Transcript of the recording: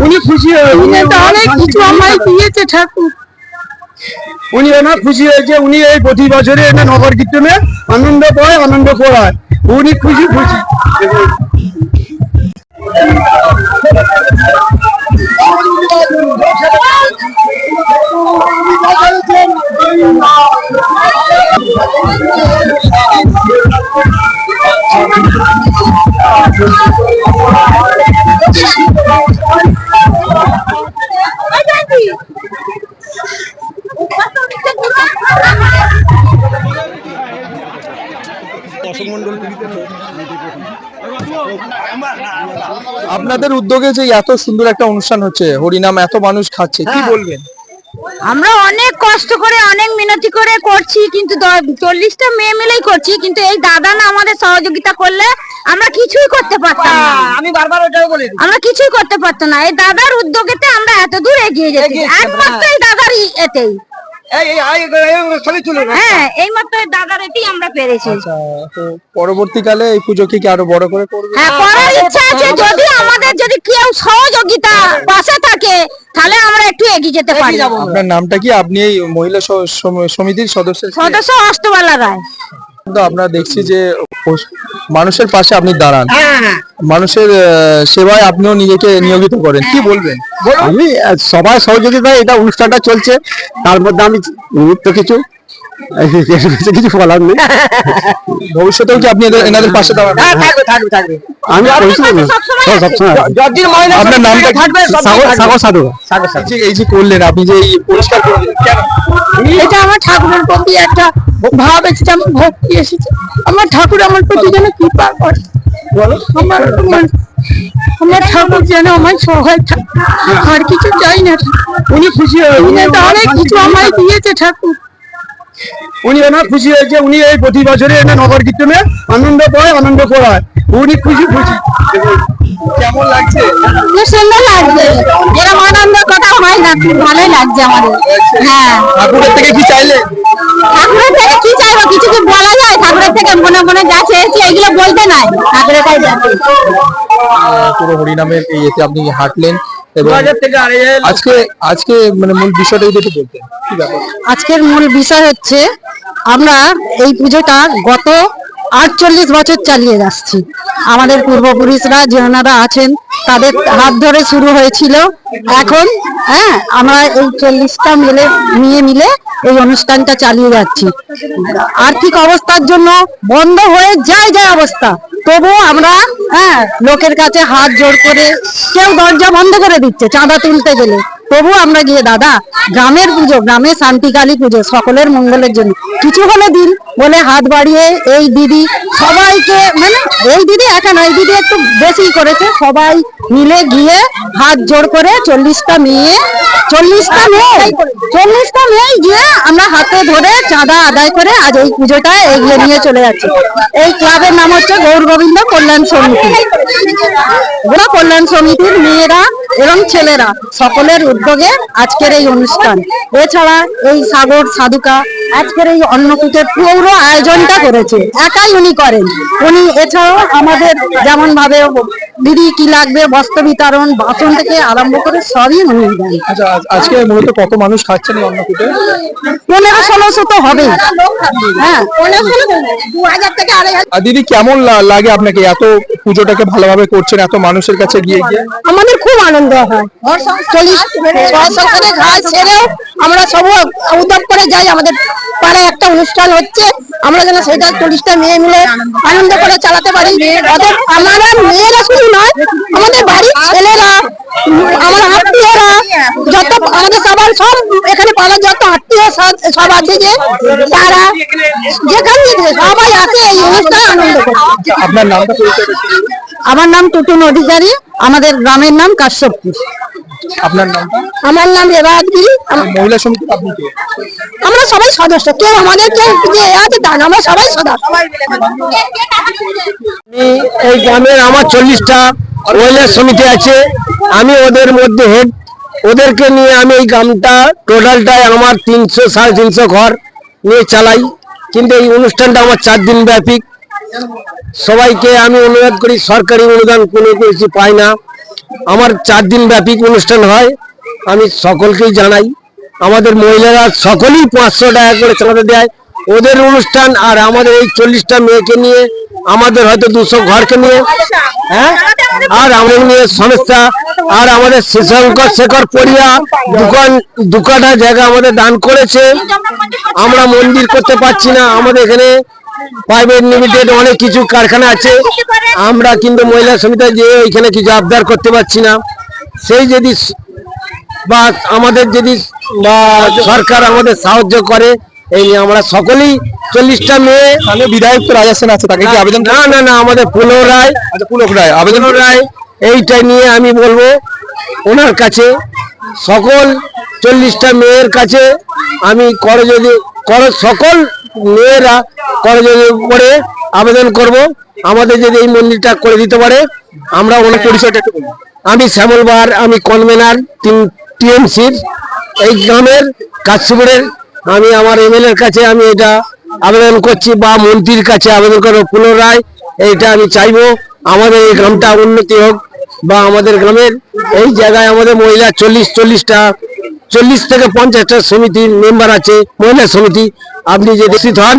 উনি খুশি হয়ে- উনি অনেক কিছু আমায় দিয়েছে ঠাকুর। উনি ওনার খুশি হয়েছে। উনি এই প্রতি বছরে এনে নগর কীর্তনে আনন্দ পায় আনন্দ করায়। উনি খুশি খুশি। আপনাদের উদ্যোগে যে এত সুন্দর একটা অনুষ্ঠান হচ্ছে হরিনাম এত মানুষ খাচ্ছে কি বলবেন? আমরা অনেক কষ্ট করে অনেক মিনতি করে করছি কিন্তু চল্লিশটা মেয়ে মিলেই করছি কিন্তু এই দাদা না আমাদের সহযোগিতা করলে আমরা কিছুই করতে পারতাম না। আমি বারবার বলি আমরা কিছুই করতে পারতাম না। এই দাদার উদ্যোগেতে আমরা এত দূর এগিয়ে যেতে একমাত্র এই দাদার এতেই। পরবর্তীকালে এই পুজোকে কি আরও বড় করে করবে? হ্যাঁ করার ইচ্ছা আছে। যদি আমাদের যদি কেউ সহযোগিতা পাশে থাকে তাহলে আমরা একটু এগিয়ে যেতে পারি। আপনার নামটা কি? আপনি এই মহিলা সমিতির সদস্য? সদস্য অষ্টবালা রায়। আমরা দেখছি যে মানুষের পাশে আপনি দাঁড়ান। হ্যাঁ মানুষের সেবায় আপনিও নিজেকে নিয়োজিত করেন। কি বলবেন? আমি সহযোগিতায় এটা অনুষ্ঠানটা চলছে। তার মধ্যে আমি নিমিত্ত কিছু কিছু বলার নেই। ভবিষ্যতেও কি আপনি এনাদের পাশে দাঁড়ান হ্যাঁ থাকবে থাকবে থাকবে। আমি আপনার নামটা সাগর সাধু এই যে- করলেন আপনি যে এই পরিষ্কার করে দিলেন, কেন? এটা আমার ঠাকুরের প্রতি একটা ভাব এসেছে আমার ভক্তি এসেছে আমার ঠাকুর আমার প্রতি যেন কৃপা করে। আমার আমার- আমার ঠাকুর যেন আমার সহায় থাকে আর কিছু চাই না। উনি খুশি হয়ে অনেক কিছু আমায় দিয়েছে ঠাকুর। উনি ওনার খুশি হয়েছে উনি এই প্রতি বছরে এনে নগর কীর্তনে আনন্দ পায় আনন্দ করায়। উনি খুশি খুশি। কেমন লাগছে? সুন্দর লাগছে। এরকম আনন্দের কথা হয় না ভালোই লাগছে আমাদের। হ্যাঁ। ঠাকুরের থেকে কি চাইলে? ঠাকুরের থেকে কি চাইব কিছু কি বলা যায় মনে মনে যা চেয়েছি এগুলো বলতে নাই। আগ্রাটাই পুরো হরিনামের এই এতে আপনি হাঁটলেন আজকে আজকে মানে মূল বিষয়টা যদি একটু বলতেন আজকের মূল বিষয় হচ্ছে আমরা এই পুজোটা গত আটচল্লিশ বছর চালিয়ে যাচ্ছি। আমাদের পূর্বপুরুষরা যে ওনারা আছেন, তাদের হাত ধরে শুরু হয়েছিল। এখন হ্যাঁ আমরা এই চল্লিশটা মিলে, নিয়ে মিলে এই অনুষ্ঠানটা চালিয়ে যাচ্ছি। আর্থিক অবস্থার জন্য বন্ধ হয়ে যায় যায় অবস্থা। তবু আমরা হ্যাঁ লোকের কাছে হাত জোর করে কেউ দরজা বন্ধ করে দিচ্ছে, চাঁদা তুলতে গেলে। তবু আমরা গিয়ে, দাদা, গ্রামের পুজো, গ্রামে শান্তিকালী পুজো, সকলের মঙ্গলের জন্য। কিছু হলে দিন, বলে হাত বাড়িয়ে, এই দিদি, সবাইকে মানে এই দিদি একা এই দিদি একটু বেশি করেছে। সবাই মিলে গিয়ে হাত জোর করে চল্লিশটা মেয়ে চল্লিশটা মেয়ে চল্লিশটা মেয়ে গিয়ে আমরা হাতে ধরে চাঁদা আদায় করে আজ এই পুজোটা এগিয়ে নিয়ে চলে যাচ্ছে। এই ক্লাবের নাম হচ্ছে গৌর গোবিন্দ কল্যাণ সমিতি। ওরা কল্যাণ সমিতির মেয়েরা এবং ছেলেরা সকলের উদ্যোগে আজকের এই অনুষ্ঠান। এছাড়া এই সাগর সাধুকা আজকের এই অন্নকূটের পৌর আয়োজনটা করেছে। একাই উনি করেন। উনি এছাড়াও আমাদের যেমন ভাবে দিদি কি লাগবে বস্ত্র বিতরণ বাসন থেকে আরম্ভ করে সবই উনি দেন আচ্ছা আজকে মূলত কত মানুষ খাচ্ছেন এই অন্নকূটে পনেরো ষোলোশো তো হবে হ্যাঁ। আর দিদি কেমন লাগে আপনাকে? এত পুজোটাকে ভালোভাবে করছেন এত মানুষের কাছে গিয়ে গিয়ে? আমাদের খুব আনন্দ হয়। চল্লিশ সংসারে ঘাস আমরা সব উদ্যোগ করে যাই আমাদের পাড়ায় একটা অনুষ্ঠান হচ্ছে। আমরা যেন সেটা চল্লিশটা মেয়ে মিলে আনন্দ করে চালাতে পারি। আমাদের মেয়েরা শুধু নয় আমাদের বাড়ির ছেলেরা আমার আত্মীয়রা যত আমাদের সবার সব এখানে পাড়ার যত আত্মীয় সব- আছে যে তারা যেখান থেকে সবাই আসে এই অনুষ্ঠানে আনন্দ করে। আপনার নামটা। আমার নাম টুটুন অধিকারী আমাদের গ্রামের নাম কাশ্যপপুর আপনার নামটা আমার নাম আম- মহিলা সমিতি আপনি কে? আমরা সবাই সদস্য। কেউ আমাদের কেউ যে আছে তা আমরা সবাই সদস্য এই গ্রামের আমার চল্লিশটা মহিলা সমিতি আছে। আমি ওদের মধ্যে হেড ওদেরকে নিয়ে আমি এই গ্রামটা টোটালটাই আমার তিনশো সাড়ে তিনশো ঘর নিয়ে চালাই। কিন্তু এই অনুষ্ঠানটা আমার চার দিন ব্যাপী। সবাইকে আমি অনুরোধ করি সরকারি অনুদান কোনো কিছু পাই না। আমার চার দিন ব্যাপী অনুষ্ঠান হয়, আমি সকলকেই জানাই। আমাদের মহিলারা সকলেই পাঁচশো টাকা করে চাঁদা দেয়। ওদের অনুষ্ঠান আর আমাদের এই চল্লিশটা মেয়েকে নিয়ে, আমাদের হয়তো দুশো ঘরকে নিয়ে হ্যাঁ? আর আমাদের নিয়ে সংস্থা, আর আমাদের শিশঙ্কর শেখর পড়িয়া দোকান দুকাটা জায়গা আমাদের দান করেছে। আমরা মন্দির করতে পারছি না। আমাদের এখানে প্রাইভেট লিমিটেড অনেক কিছু কারখানা আছে। আমরা কিন্তু মহিলা সমিতি যে এখানে কিছু আবদার করতে পারছি না। সেই যদি বা আমাদের যদি বা সরকার আমাদের সাহায্য করে এই আমরা সকলেই চল্লিশটা মেয়ে স্থানীয় বিধায়ক তো রাজা সেন আছে তাকে কি আবেদন না না না আমাদের পুনরায় আচ্ছা পুলক রায় আবেদন পুনরায় এইটা নিয়ে আমি বলব ওনার কাছে সকল চল্লিশটা মেয়ের কাছে আমি করযোগে কর সকল মেয়েরা করে আবেদন করব। আমাদের যদি এই মন্দিরটা করে দিতে পারে, আমরা অনেক পরিচয়টা। আমি শ্যামলবার, আমি কনভেনার তিন টিএমসির, এই গ্রামের, কাশিপুরের, আমি আমার এমএলএ এর কাছে আমি এটা আবেদন করছি বা মন্ত্রীর কাছে আবেদন করব। পুনরায় এইটা আমি চাইব। আমাদের এই গ্রামটা উন্নতি হোক বা আমাদের গ্রামের এই জায়গায় আমাদের মহিলা চল্লিশ, চল্লিশটা, চল্লিশ থেকে পঞ্চাশটা সমিতির মেম্বার আছে, মহিলা সমিতি। আপনি যে উপস্থিত হন